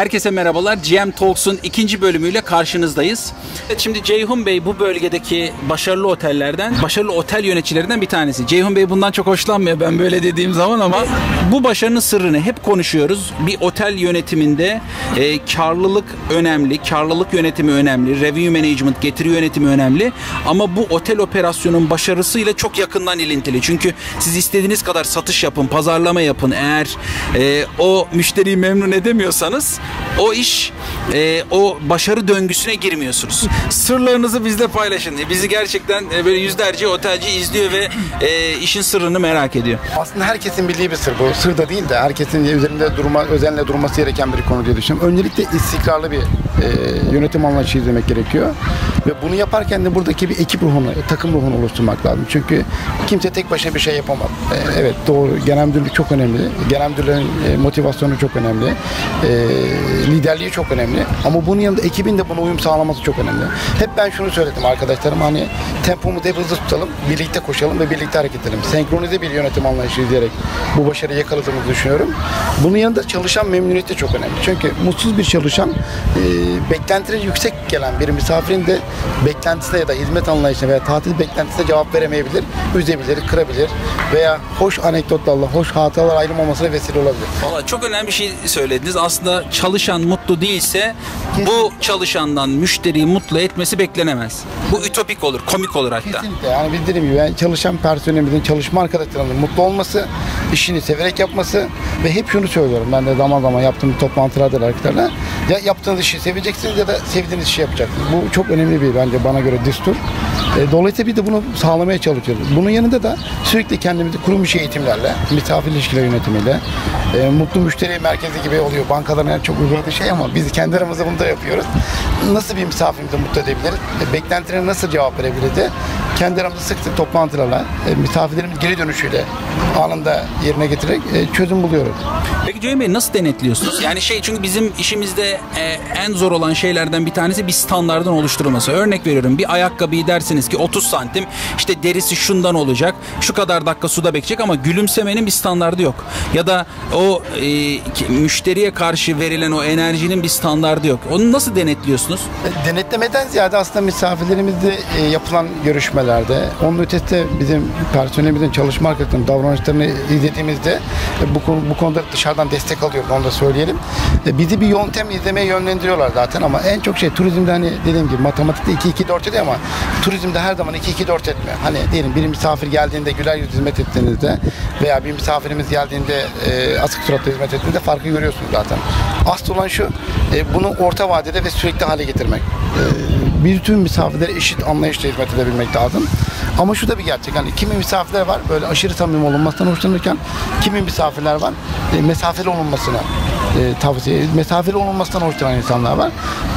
Herkese merhabalar. GM Talks'un ikinci bölümüyle karşınızdayız. Şimdi Ceyhun Bey bu bölgedeki başarılı otellerden, başarılı otel yöneticilerinden bir tanesi. Ceyhun Bey bundan çok hoşlanmıyor ben böyle dediğim zaman ama bu başarının sırrını hep konuşuyoruz. Bir otel yönetiminde e, karlılık önemli, karlılık yönetimi önemli, revenue management, getiri yönetimi önemli. Ama bu otel operasyonun başarısıyla çok yakından ilintili. Çünkü siz istediğiniz kadar satış yapın, pazarlama yapın. Eğer e, o müşteriyi memnun edemiyorsanız o iş e, o başarı döngüsüne girmiyorsunuz. Sırlarınızı bizle paylaşın. Bizi gerçekten e, böyle yüzlerce otelci izliyor ve e, işin sırrını merak ediyor. Aslında herkesin bildiği bir sır bu. Sır da değil de herkesin üzerinde durma, özenle durması gereken bir konu diye düşünüyorum. Öncelikle istikrarlı bir e, yönetim anlayışı izlemek gerekiyor. Ve bunu yaparken de buradaki bir ekip ruhunu, takım ruhunu oluşturmak lazım. Çünkü kimse tek başına bir şey yapamaz. E, evet doğru, genel müdürlük çok önemli. Genel müdürlerin e, motivasyonu çok önemli. E, liderliği çok önemli. Ama bunun yanında ekibin de buna uyum sağlaması çok önemli. Hep ben şunu söyledim arkadaşlarım hani tempomuzu hep hızlı tutalım, birlikte koşalım ve birlikte hareket edelim. Senkronize bir yönetim anlayışı izleyerek bu başarıyı yakaladığımızı düşünüyorum. Bunun yanında çalışan memnuniyet de çok önemli. Çünkü mutsuz bir çalışan e, beklentileri yüksek gelen bir misafirin de beklentisine ya da hizmet anlayışına veya tatil beklentisine cevap veremeyebilir, üzebilir, kırabilir veya hoş anekdotlarla, hoş hatıralar ayrılmamasına vesile olabilir. Valla çok önemli bir şey söylediniz. Aslında çalışan mutlu değilse bu çalışandan müşteriyi mutlu etmesi beklenemez. Bu ütopik olur, komik olur hatta. Kesinlikle yani biz dediğim gibi yani çalışan personelimizin, çalışma arkadaşlarımızın mutlu olması, işini severek yapması ve hep şunu söylüyorum ben de zaman zaman yaptığım toplantılarda da arkadaşlarla ya yaptığınız işi seveceksiniz ya da sevdiğiniz işi yapacaksınız. Bu çok önemli bir bence bana göre düstur. E, Dolayısıyla bir de bunu sağlamaya çalışıyoruz. Bunun yanında da sürekli kendimizi kurum içi eğitimlerle, misafir ilişkiler yönetimiyle, e, mutlu müşteri merkezi gibi oluyor. Bankaların en çok uyguladığı şey ama biz kendi aramızda bunu da yapıyoruz. Nasıl bir misafirimizi mutlu edebiliriz? E, beklentilerine nasıl cevap verebiliriz kendi aramızda sık sık toplantılarla, e, misafirlerimiz geri dönüşüyle anında yerine getirerek e, çözüm buluyoruz. Peki Ceyhun Bey nasıl denetliyorsunuz? Yani şey çünkü bizim işimizde e, en zor olan şeylerden bir tanesi bir standardın oluşturulması. Örnek veriyorum bir ayakkabıyı dersiniz ki 30 santim işte derisi şundan olacak şu kadar dakika suda bekleyecek ama gülümsemenin bir standardı yok. Ya da o e, müşteriye karşı verilen o enerjinin bir standardı yok. Onu nasıl denetliyorsunuz? E, Denetlemeden ziyade aslında misafirlerimizle e, yapılan görüşmelerde, onun ötesinde bizim personelimizin çalışma arkadaşlarının davranışlarını izlediğimizde e, bu, bu konuda dışarıdan destek alıyoruz onu da söyleyelim. E, bizi bir yöntem izlemeye yönlendiriyorlar zaten ama en çok şey turizmde hani dediğim gibi matematikte 2-2-4 ediyor ama turizmde her zaman 2-2-4 etmiyor. Hani diyelim bir misafir geldiğinde güler yüz hizmet ettiğinizde veya bir misafirimiz geldiğinde e, asık suratla hizmet ettiğinde farkı görüyorsunuz zaten. Asıl olan şu, e, bunu orta vadede ve sürekli hale getirmek. E, bir tüm misafirlere eşit anlayışla hizmet edebilmek lazım. Ama şu da bir gerçek. Hani kimi misafirler var böyle aşırı samimi olunmasından hoşlanırken kimi misafirler var e, mesafeli olunmasına e, tavsiye mesafeli olunmasından hoşlanan insanlar var.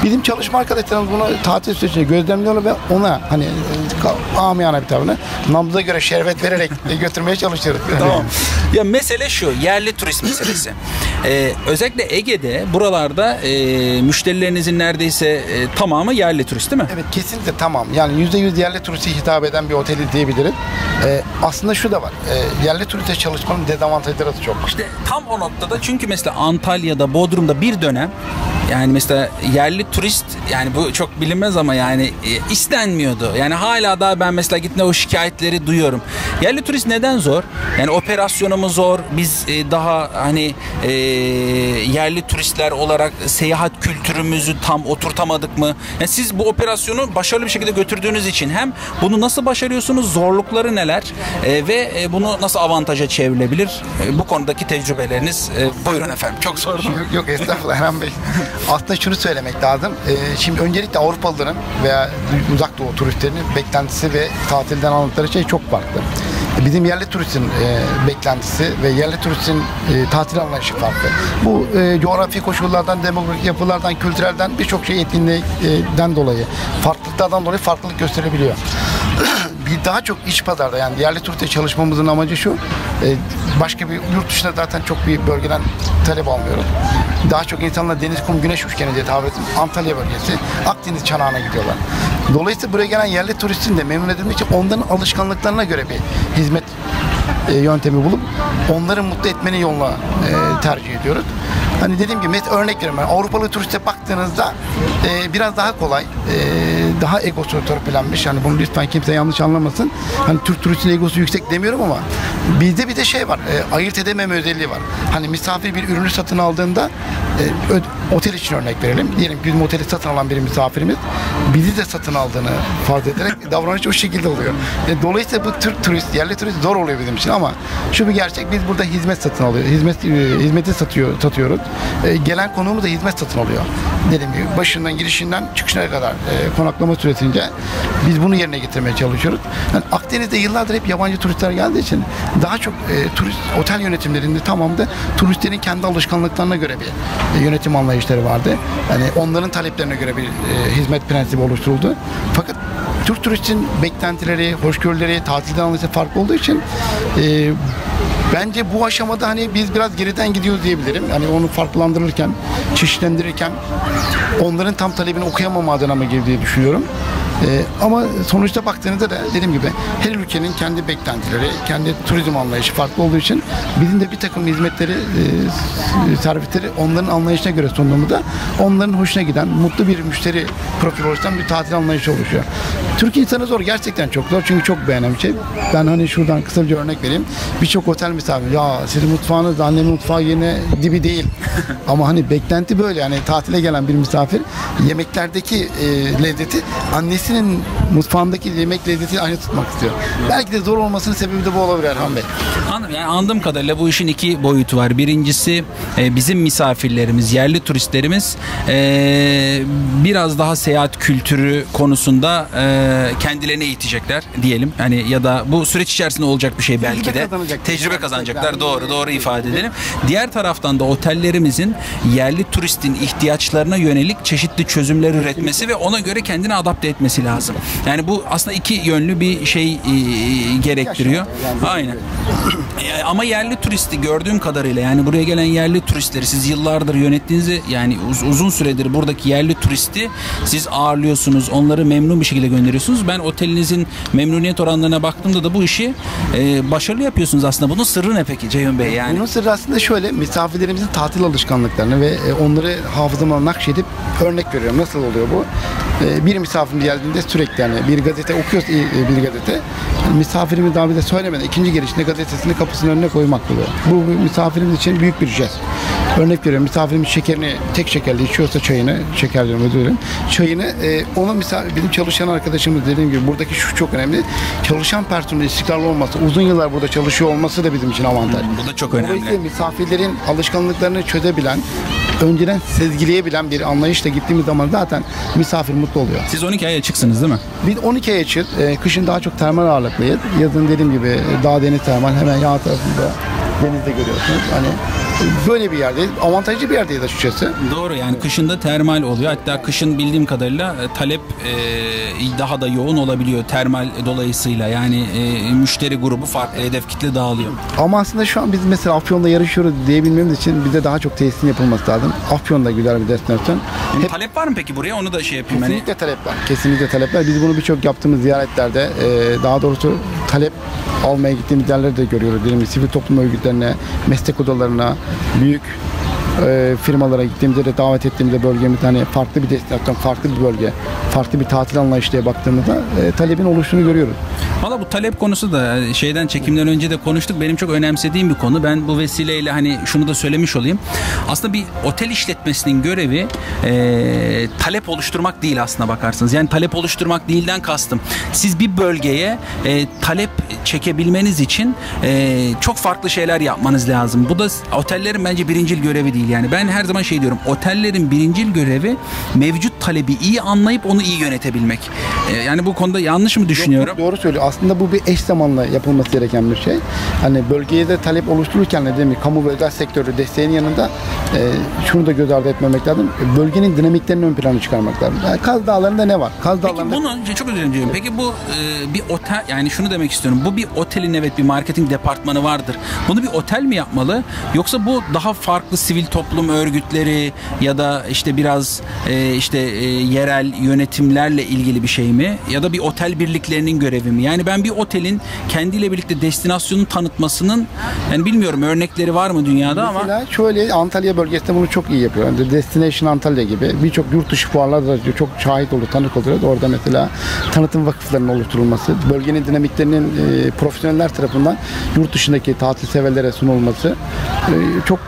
Bizim çalışma arkadaşlarımız bunu tatil sürecinde gözlemliyorlar ve ona hani e, amiyane bir tabirle nabza göre şerbet vererek e, götürmeye çalışıyoruz. Tamam. Ya mesele şu, yerli turist meselesi. Ee, özellikle Ege'de, buralarda e, müşterilerinizin neredeyse e, tamamı yerli turist değil mi? Evet kesinlikle tamam. Yani yüzde yüz yerli turiste hitap eden bir oteli diyebiliriz. Ee, aslında şu da var. Ee, yerli turiste çalışmanın dezavantajları da çok. İşte tam o noktada çünkü mesela Antalya'da, Bodrum'da bir dönem yani mesela yerli turist yani bu çok bilinmez ama yani e, istenmiyordu. Yani hala daha ben mesela gittiğimde o şikayetleri duyuyorum. Yerli turist neden zor? Yani operasyonu mu zor? Biz e, daha hani e, yerli turistler olarak seyahat kültürümüzü tam oturtamadık mı? Yani siz bu operasyonu başarılı bir şekilde götürdüğünüz için hem bunu nasıl başarıyorsunuz? Zorlukları neler? E, ve e, bunu nasıl avantaja çevrilebilir? E, bu konudaki tecrübeleriniz e, buyurun efendim. Çok sordum. Yok, yok estağfurullah Erhan Bey. Aslında şunu söylemek lazım. Ee, şimdi öncelikle Avrupalıların veya uzak doğu turistlerinin beklentisi ve tatilden aldıkları şey çok farklı. Bizim yerli turistin e, beklentisi ve yerli turistin e, tatil anlayışı farklı. Bu e, coğrafi koşullardan, demografik yapılardan, kültürelden birçok şey etkinliğinden dolayı, farklılıklardan dolayı farklılık gösterebiliyor. daha çok iç pazarda yani yerli turiste çalışmamızın amacı şu. e, başka bir yurt dışında zaten çok bir bölgeden talep almıyoruz. Daha çok insanlar deniz, kum, güneş üçgeni diye tabir ettim. Antalya bölgesi, Akdeniz çanağına gidiyorlar. Dolayısıyla buraya gelen yerli turistin de memnun edilmek için onların alışkanlıklarına göre bir hizmet e, yöntemi bulup onları mutlu etmenin yoluna e, tercih ediyoruz. Hani dediğim gibi met örnek veriyorum. Avrupalı turiste baktığınızda e, biraz daha kolay. e, daha egosu törpülenmiş. Yani bunu lütfen kimse yanlış anlamasın. Hani Türk turistin egosu yüksek demiyorum ama bizde bir de şey var. E, ayırt edememe özelliği var. Hani misafir bir ürünü satın aldığında e, otel için örnek verelim. Diyelim ki oteli satın alan bir misafirimiz bizi de satın aldığını farz ederek davranış o şekilde oluyor. E, dolayısıyla bu Türk turist, yerli turist zor oluyor bizim için ama şu bir gerçek biz burada hizmet satın alıyoruz. Hizmet e, hizmeti satıyor satıyoruz. E, gelen konuğumuz da hizmet satın alıyor. Dediğim gibi başından girişinden çıkışına kadar e, konaklama süresince biz bunu yerine getirmeye çalışıyoruz. Yani Akdeniz'de yıllardır hep yabancı turistler geldiği için daha çok e, turist otel yönetimlerinde tamamda turistlerin kendi alışkanlıklarına göre bir e, yönetim anlayışları vardı. Yani onların taleplerine göre bir e, hizmet prensibi oluşturuldu. Fakat Türk turistin beklentileri, hoşgörüleri, tatilden anlayışı farklı olduğu için e, bence bu aşamada hani biz biraz geriden gidiyoruz diyebilirim. Yani onu farklandırırken, çeşitlendirirken onların tam talebini okuyamama adına mı girdiği düşünüyorum. Ee, ama sonuçta baktığınızda da dediğim gibi her ülkenin kendi beklentileri, kendi turizm anlayışı farklı olduğu için bizim de bir takım hizmetleri, e, servisleri onların anlayışına göre sunduğumuzda onların hoşuna giden, mutlu bir müşteri profili oluşturan bir tatil anlayışı oluşuyor. Türk insanı zor, gerçekten çok zor çünkü çok beğenen bir şey. Ben hani şuradan kısa bir örnek vereyim. Birçok otel misafir, ya sizin mutfağınız annemin mutfağı yine dibi değil. ama hani beklenti böyle yani tatile gelen bir misafir yemeklerdeki e, lezzeti annesinin mutfağındaki yemek lezzeti aynı tutmak istiyor. Belki de zor olmasının sebebi de bu olabilir Erhan Bey. Anladım. Yani anladığım kadarıyla bu işin iki boyutu var. Birincisi e, bizim misafirlerimiz, yerli turistlerimiz e, biraz daha seyahat kültürü konusunda e, kendilerine eğitecekler diyelim. Hani ya da bu süreç içerisinde olacak bir şey belki Tecrübe de. kazanacak. Tecrübe kazanacaklar. Doğru, doğru ifade edelim. Diğer taraftan da otellerimizin yerli turistin ihtiyaçlarına yönelik çeşitli çözümler üretmesi ve ona göre kendini adapte etmesi lazım. Yani bu aslında iki yönlü bir şey e, gerektiriyor. Aynen. E, Ama yerli turisti gördüğüm kadarıyla yani buraya gelen yerli turistleri siz yıllardır yönettiğinizi yani uz- uzun süredir buradaki yerli turisti siz ağırlıyorsunuz. Onları memnun bir şekilde gönderiyorsunuz. Ben otelinizin memnuniyet oranlarına baktığımda da bu işi e, başarılı yapıyorsunuz aslında. Bunun sırrı ne peki Ceyhun Bey yani? Bunun sırrı aslında şöyle misafirlerimizin tatil alışkanlıklarını ve e, onları hafızama nakşedip örnek veriyorum. Nasıl oluyor bu? E, Bir misafir geldiğinde sürekli yani bir gazete okuyorsa e, bir gazete daha bize söylemeden ikinci gelişinde gazetesini kapısının önüne koymak oluyor. Bu misafirimiz için büyük bir jest. Örnek veriyorum misafirimiz şekerini tek şekerli içiyorsa çayını, şeker diyorum özür dilerim. Çayını e, onu misafir, bizim çalışan arkadaşımız dediğim gibi buradaki şu çok önemli. Çalışan personelin istikrarlı olması, uzun yıllar burada çalışıyor olması da bizim için avantaj. Bu da çok önemli. Dolayısıyla misafirlerin alışkanlıklarını çözebilen, önceden sezgileyebilen bir anlayışla gittiğimiz zaman zaten misafir mutlu oluyor. Siz 12 ay açıksınız değil mi? Biz 12 ay açık. E, kışın daha çok termal ağırlıklıyız. Yazın dediğim gibi e, dağ deniz termal hemen yan tarafında denizde görüyorsunuz. Hani böyle bir yerdeyiz. Avantajlı bir yerdeyiz açıkçası. Doğru yani kışında termal oluyor. Hatta kışın bildiğim kadarıyla e, talep e, daha da yoğun olabiliyor termal dolayısıyla. Yani e, müşteri grubu farklı, hedef kitle dağılıyor. Ama aslında şu an biz mesela Afyon'da yarışıyoruz diyebilmemiz için bize daha çok tesisin yapılması lazım. Afyon da güzel bir destinasyon. Hep Talep var mı peki buraya? Onu da şey yapayım. Hani Kesinlikle talep var. Kesinlikle talep var. Biz bunu birçok yaptığımız ziyaretlerde e, daha doğrusu talep almaya gittiğimiz yerlerde de görüyoruz. Diyelim sivil toplum örgütlerine, meslek odalarına, büyük e, firmalara gittiğimizde de davet ettiğimizde bölgemizde hani farklı bir destinasyon, farklı bir bölge, farklı bir tatil anlayışı diye baktığımızda e, talebin oluştuğunu görüyoruz. Valla bu talep konusu da e, şeyden çekimden önce de konuştuk. Benim çok önemsediğim bir konu. Ben bu vesileyle hani şunu da söylemiş olayım. Aslında bir otel işletmesinin görevi e, talep oluşturmak değil aslına bakarsanız. Yani talep oluşturmak değilden kastım. Siz bir bölgeye e, talep çekebilmeniz için e, çok farklı şeyler yapmanız lazım. Bu da otellerin bence birincil görevi değil. Yani ben her zaman şey diyorum. Otellerin birincil görevi mevcut talebi iyi anlayıp onu iyi yönetebilmek. E, yani bu konuda yanlış mı düşünüyorum? Doğru söylüyor. Aslında bu bir eş zamanlı yapılması gereken bir şey. Hani bölgeye de talep oluştururken de değil mi? Kamu ve özel sektörü desteğin yanında e, şunu da göz ardı etmemek lazım. E, Bölgenin dinamiklerini ön plana çıkarmak lazım. Yani Kaz Dağları'nda ne var? Kaz Peki Dağları'nda bunu çok özür dilerim. Peki bu e, bir otel yani şunu demek istiyorum. Bu bir otelin evet bir marketing departmanı vardır. Bunu bir otel mi yapmalı? Yoksa bu daha farklı sivil toplum örgütleri ya da işte biraz e, işte e, yerel yönetimlerle ilgili bir şey mi? Ya da bir otel birliklerinin görevi mi? Yani ben bir otelin kendiyle birlikte destinasyonun tanıtmasının yani bilmiyorum örnekleri var mı dünyada ama Mesela şöyle Antalya bölgesinde bunu çok iyi yapıyor. Yani Destination Antalya gibi birçok yurt dışı fuarlarda da çok şahit oldu, tanık oluyoruz. Orada mesela tanıtım vakıflarının oluşturulması, bölgenin dinamiklerinin e, profesyoneller tarafından yurt dışındaki tatil severlere sunulması e, çok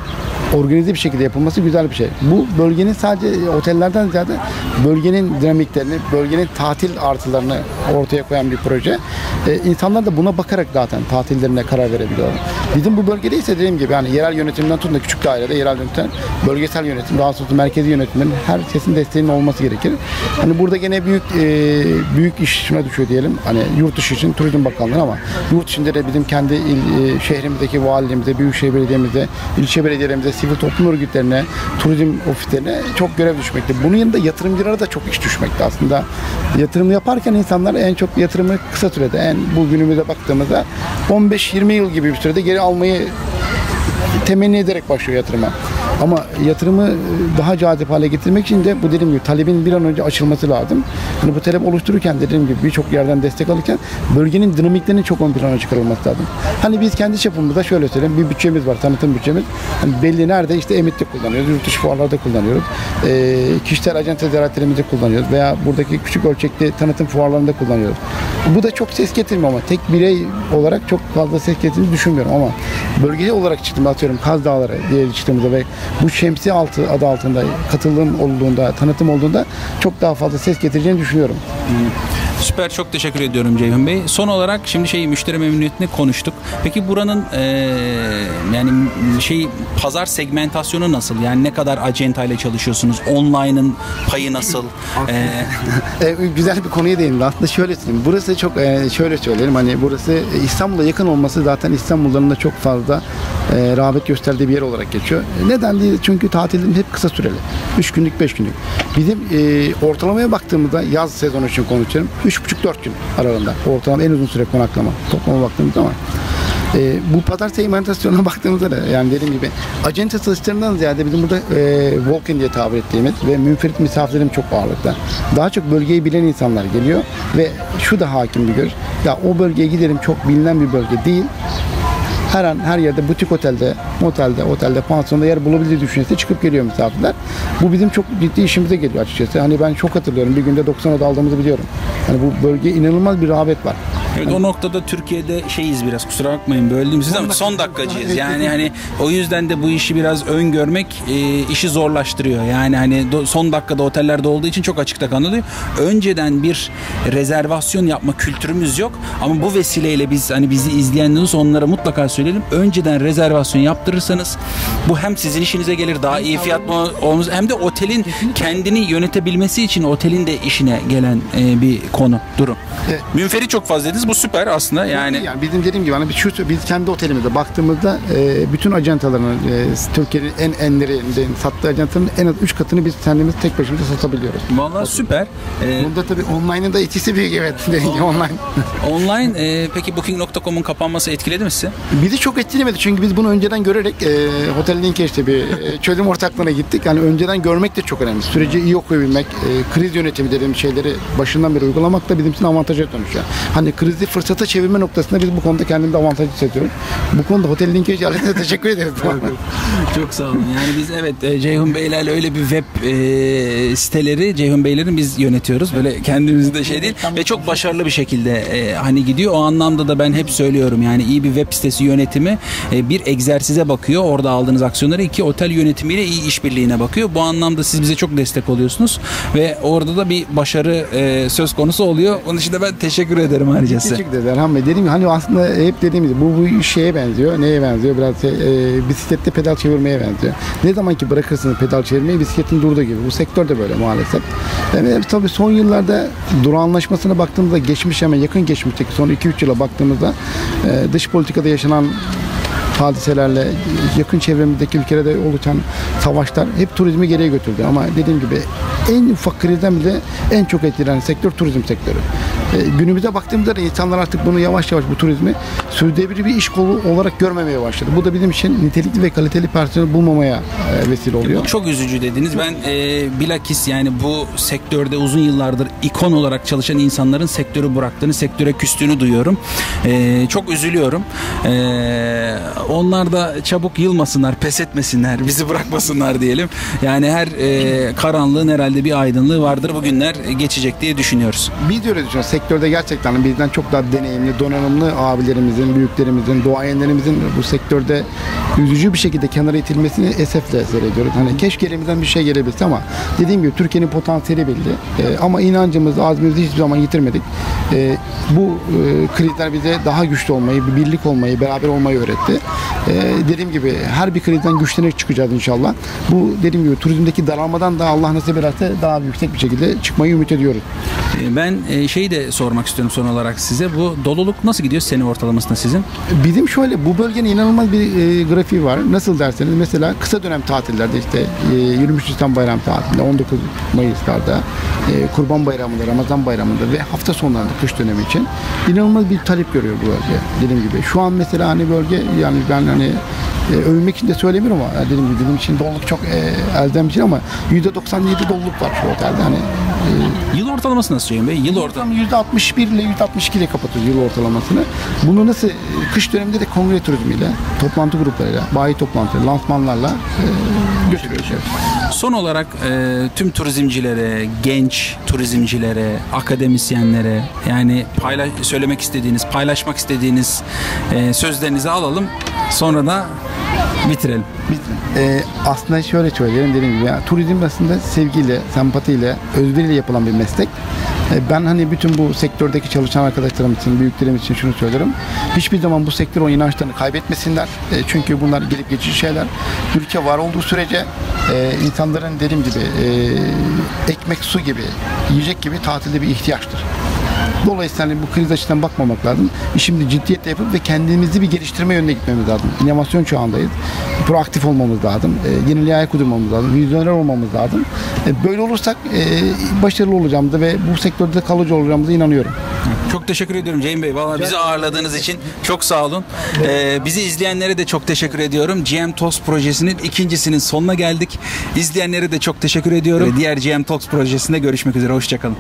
organize bir şekilde yapılması güzel bir şey. Bu bölgenin sadece otellerden ziyade bölgenin dinamiklerini, bölgenin tatil artılarını ortaya koyan bir proje. E, insanlar da buna bakarak zaten tatillerine karar verebiliyorlar. Bizim bu bölgede ise dediğim gibi yani yerel yönetimden tutun da küçük dairede yerel yönetim, bölgesel yönetim, daha sonra merkezi yönetimin her sesin desteğinin olması gerekir. Hani burada gene büyük e, büyük iş şuna düşüyor diyelim. Hani yurt dışı için Turizm Bakanlığı ama yurt içinde de bizim kendi il, e, şehrimizdeki valiliğimize, büyükşehir belediyemize, ilçe belediyelerimize, sivil toplum örgütlerine, turizm ofislerine çok görev düşmekte. Bunun yanında yatırımcılara da çok iş düşmekte aslında. Yatırım yaparken insanlar en çok yatırımı kısa sürede, en bu günümüze baktığımızda 15-20 yıl gibi bir sürede geri almayı temenni ederek başlıyor yatırıma. Ama yatırımı daha cazip hale getirmek için de bu dediğim gibi talebin bir an önce açılması lazım. Hani bu talep oluştururken dediğim gibi birçok yerden destek alırken bölgenin dinamiklerinin çok ön plana çıkarılması lazım. Hani biz kendi çapımızda şöyle söyleyeyim bir bütçemiz var tanıtım bütçemiz. Hani belli nerede işte Emit'te kullanıyoruz, yurt dışı fuarlarda kullanıyoruz. Ee, kişisel acente ziyaretlerimizde kullanıyoruz veya buradaki küçük ölçekli tanıtım fuarlarında kullanıyoruz. Bu da çok ses getirmiyor ama tek birey olarak çok fazla ses getirdiğini düşünmüyorum ama bölge olarak çıktım atıyorum Kaz Dağları diye çıktığımızda ve bu şemsiye altı adı altında katılım olduğunda, tanıtım olduğunda çok daha fazla ses getireceğini düşünüyorum. Süper çok teşekkür ediyorum Ceyhun Bey. Son olarak şimdi şey müşteri memnuniyetini konuştuk. Peki buranın eee, yani şey pazar segmentasyonu nasıl? Yani ne kadar acenta ile çalışıyorsunuz? Online'ın payı nasıl? E, güzel bir konuya değindim. Aslında şöyle söyleyeyim. Burası çok e, şöyle söyleyelim. Hani burası e, İstanbul'a yakın olması zaten İstanbulluların da çok fazla e, rağbet gösterdiği bir yer olarak geçiyor. E, Neden değil? Çünkü tatilimiz hep kısa süreli. 3 günlük, 5 günlük. Bizim e, ortalamaya baktığımızda yaz sezonu için konuşuyorum. 3,5-4 gün aralığında. Ortalama en uzun süre konaklama. Toplama baktığımızda ama e, bu pazar segmentasyonuna baktığımızda da yani dediğim gibi acente satışlarından ziyade bizim burada e, walk-in diye tabir ettiğimiz ve münferit misafirlerim çok ağırlıkta. Daha çok bölgeyi bilen insanlar geliyor ve şu da hakim bir göz. Ya o bölgeye gidelim çok bilinen bir bölge değil. Her an her yerde butik otelde, motelde, otelde, pansiyonda yer bulabildiği düşüncesi çıkıp geliyor misafirler. Bu bizim çok ciddi işimize geliyor açıkçası. Hani ben çok hatırlıyorum. Bir günde 90 oda aldığımızı biliyorum. Hani bu bölgeye inanılmaz bir rağbet var. Evet o noktada Türkiye'de şeyiz biraz kusura bakmayın böldüm sizi ama son dakikacıyız. Yani hani o yüzden de bu işi biraz öngörmek e, işi zorlaştırıyor. Yani hani do- son dakikada otellerde olduğu için çok açıkta kanılıyor. Önceden bir rezervasyon yapma kültürümüz yok ama bu vesileyle biz hani bizi izleyenleriniz onlara mutlaka söyleyelim. Önceden rezervasyon yaptırırsanız bu hem sizin işinize gelir daha iyi fiyat mı olmaz hem de otelin kendini yönetebilmesi için otelin de işine gelen e, bir konu durum. Evet. Münferit çok fazla dediniz. Bu süper aslında. Yani Yani bizim dediğim gibi hani şu, biz kendi otelimizde baktığımızda e, bütün acentaların e, Türkiye'nin en enlerinde sattığı acentaların en az 3 katını biz kendimiz tek başımıza satabiliyoruz. vallahi süper. Ee, Bunda tabii online'ın da etkisi büyük evet. Online. online e, peki booking.com'un kapanması etkiledi mi sizi? Bizi çok etkilemedi çünkü biz bunu önceden görerek e, Hotel Linkeş'te bir e, çözüm ortaklığına gittik. Yani önceden görmek de çok önemli. Süreci iyi okuyabilmek, e, kriz yönetimi dediğim şeyleri başından beri uygulamak da bizim için avantaja dönüşüyor. Hani krizi fırsata çevirme noktasında biz bu konuda kendimizi avantaj hissediyoruz. Bu konuda Hotel Linkeş ailesine teşekkür ederiz. Çok sağ olun. Yani biz evet e, Ceyhun Beylerle öyle bir web e, siteleri Ceyhun Beylerin biz yönetiyoruz. Böyle kendimizde şey değil ve çok başarılı bir şekilde e, hani gidiyor. O anlamda da ben hep söylüyorum yani iyi bir web sitesi yönetimi e, bir egzersize bakıyor. Orada aldığınız aksiyonları iki otel yönetimiyle iyi işbirliğine bakıyor. Bu anlamda siz bize çok destek oluyorsunuz ve orada da bir başarı e, söz konusu oluyor. Onun için de ben teşekkür ederim ayrıca Teşekkür ederiz Erhan Bey. Dediğim gibi hani aslında hep dediğimiz bu, bu şeye benziyor. Neye benziyor? Biraz e, bisiklette pedal çevirmeye benziyor. Ne zaman ki bırakırsınız pedal çevirmeyi bisikletin durduğu gibi. Bu sektör de böyle maalesef. Yani tabii son yıllarda durağanlaşmasına baktığımızda geçmiş hemen yakın geçmişteki son 2-3 yıla baktığımızda e, dış politikada yaşanan hadiselerle yakın çevremizdeki ülkelerde oluşan savaşlar hep turizmi geriye götürdü. Ama dediğim gibi en ufak krizden bile en çok etkilenen sektör turizm sektörü. E, günümüze baktığımızda da insanlar artık bunu yavaş yavaş bu turizmi sürdürülebilir bir iş kolu olarak görmemeye başladı. Bu da bizim için nitelikli ve kaliteli personel bulmamaya e, vesile oluyor. Çok üzücü dediniz. Ben e, bilakis yani bu sektörde uzun yıllardır ikon olarak çalışan insanların sektörü bıraktığını, sektöre küstüğünü duyuyorum. E, çok üzülüyorum. E, onlar da çabuk yılmasınlar, pes etmesinler, bizi bırakmasınlar diyelim. Yani her e, karanlığın herhalde bir aydınlığı vardır. Bu günler geçecek diye düşünüyoruz. Biz de öyle düşünüyoruz. Sektörde gerçekten bizden çok daha deneyimli, donanımlı abilerimizin, büyüklerimizin, duayenlerimizin bu sektörde üzücü bir şekilde kenara itilmesini esefle seyrediyoruz. Hani keşke elimizden bir şey gelebilse ama dediğim gibi Türkiye'nin potansiyeli belli. Ee, ama inancımızı, azmimizi hiçbir zaman yitirmedik. Ee, bu e, krizler bize daha güçlü olmayı, bir birlik olmayı, beraber olmayı öğretti. Ee, dediğim gibi her bir krizden güçlenerek çıkacağız inşallah. Bu dediğim gibi turizmdeki daralmadan da Allah nasip ederse daha yüksek bir şekilde çıkmayı ümit ediyoruz. E, Ben e, şeyi de sormak istiyorum son olarak size. Bu doluluk nasıl gidiyor sene ortalamasında sizin? Bizim şöyle bu bölgenin inanılmaz bir e, grafiği var. Nasıl derseniz mesela kısa dönem tatillerde işte e, 23 Nisan bayram tatilinde 19 Mayıs'larda e, Kurban Bayramı'nda, Ramazan Bayramı'nda ve hafta sonlarında kış dönemi için inanılmaz bir talep görüyor bu bölge. Dediğim gibi şu an mesela hani bölge yani ben hani e, övünmek için de söylemiyorum ama yani dediğim gibi bizim için doluluk çok e, elzem bir şey ama %97 doluluk var şu otelde. Hani e, Yıl ortalaması nasıl Ceyhun Bey? Yıl orta. Tam %61 ile %62 ile kapatıyoruz yıl ortalamasını. Bunu nasıl kış döneminde de kongre turizmiyle, toplantı gruplarıyla, bayi toplantıları, lansmanlarla e, götürüyoruz. Son olarak e, tüm turizmcilere, genç turizmcilere, akademisyenlere yani paylaş, söylemek istediğiniz, paylaşmak istediğiniz e, sözlerinizi alalım. Sonra da bitirelim. Biz e, aslında şöyle söyleyelim dediğim gibi ya, turizm aslında sevgiyle, sempatiyle, özveriyle yapılan bir meslek. E, ben hani bütün bu sektördeki çalışan arkadaşlarım için, büyüklerim için şunu söylerim. Hiçbir zaman bu sektör o inançlarını kaybetmesinler. E, çünkü bunlar gelip geçici şeyler. Ülke var olduğu sürece e, insanların dediğim gibi ekmek, su gibi, yiyecek gibi tatilde bir ihtiyaçtır. Dolayısıyla hani bu kriz açısından bakmamak lazım. İşimizi ciddiyetle yapıp ve kendimizi bir geliştirme yönüne gitmemiz lazım. İnovasyon çağındayız. Proaktif olmamız lazım. E, yeniliğe ayak uydurmamız lazım. Vizyoner olmamız lazım. E, böyle olursak e, başarılı olacağımıza ve bu sektörde kalıcı olacağımıza inanıyorum. Çok teşekkür ediyorum Ceyhun Bey. Vallahi bizi ağırladığınız için çok sağ olun. Ee, bizi izleyenlere de çok teşekkür ediyorum. GM Talks projesinin ikincisinin sonuna geldik. İzleyenlere de çok teşekkür ediyorum. Diğer GM Talks projesinde görüşmek üzere. Hoşçakalın.